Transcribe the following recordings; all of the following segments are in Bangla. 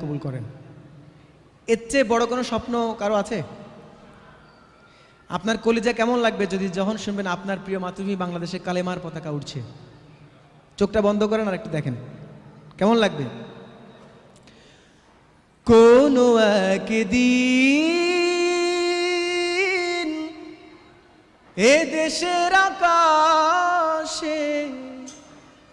কবুল করেন। এর চেয়ে বড় কোনো স্বপ্ন কারও আছে? আপনার কলিজা কেমন লাগবে যদি যখন শুনবেন আপনার প্রিয় মাতৃভূমি বাংলাদেশে কালেমার পতাকা উঠছে চোখটা বন্ধ করেন আর একটু দেখেন। কেমন লাগবে? কোনো একদিন এ দেশের আকাশে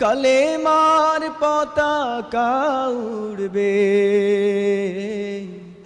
কলেমার পতাকা উড়বে